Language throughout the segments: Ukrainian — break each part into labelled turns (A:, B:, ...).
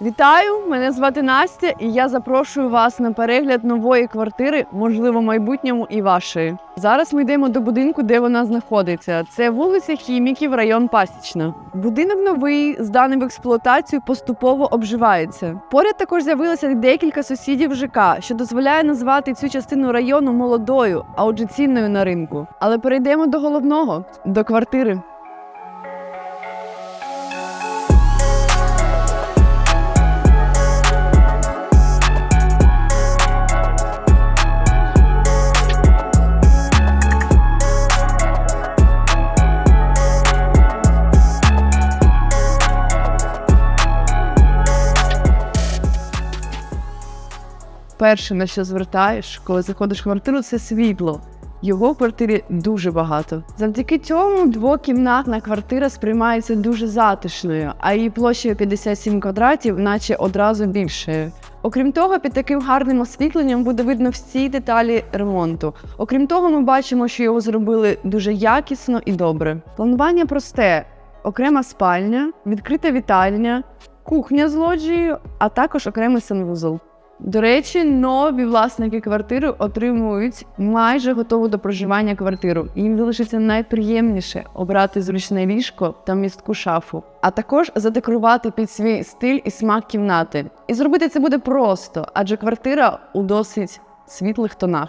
A: Вітаю! Мене звати Настя, і я запрошую вас на перегляд нової квартири, можливо, майбутньому і вашої. Зараз ми йдемо до будинку, де вона знаходиться. Це вулиця Хіміків, район Пасічна. Будинок новий, зданий в експлуатацію, поступово обживається. Поряд також з'явилося декілька сусідів ЖК, що дозволяє назвати цю частину району молодою, а отже цінною на ринку. Але перейдемо до головного до квартири. Перше, на що звертаєш, коли заходиш в квартиру, це світло. Його в квартирі дуже багато. Завдяки цьому двокімнатна квартира сприймається дуже затишною, а її площею 57 квадратів, наче одразу більшою. Окрім того, під таким гарним освітленням буде видно всі деталі ремонту. Окрім того, ми бачимо, що його зробили дуже якісно і добре. Планування просте: окрема спальня, відкрита вітальня, кухня з лоджією, а також окремий санвузол. До речі, нові власники квартири отримують майже готову до проживання квартиру. Їм залишиться найприємніше обрати зручне ліжко та містку шафу, а також задекорувати під свій стиль і смак кімнати. І зробити це буде просто, адже квартира у досить світлих тонах.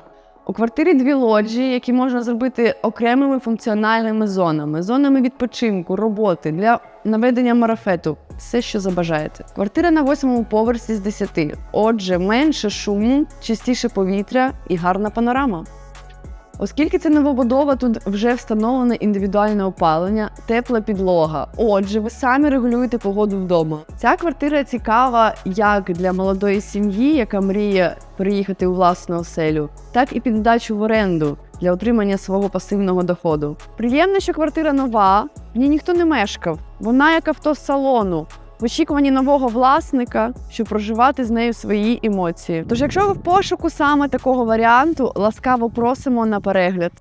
A: У квартирі дві лоджії, які можна зробити окремими функціональними зонами, зонами відпочинку, роботи для наведення марафету. Все, що забажаєте. Квартира на восьмому поверсі з 10. Отже, менше шуму, чистіше повітря і гарна панорама. Оскільки це новобудова, тут вже встановлене індивідуальне опалення, тепла підлога. Отже, ви самі регулюєте погоду вдома. Ця квартира цікава як для молодої сім'ї, яка мріє переїхати у власну оселю, так і під здачу в оренду для отримання свого пасивного доходу. Приємно, що квартира нова, в ній ніхто не мешкав. Вона як авто салону. В очікуванні нового власника, щоб проживати з нею свої емоції. Тож, якщо ви в пошуку саме такого варіанту, ласкаво просимо на перегляд.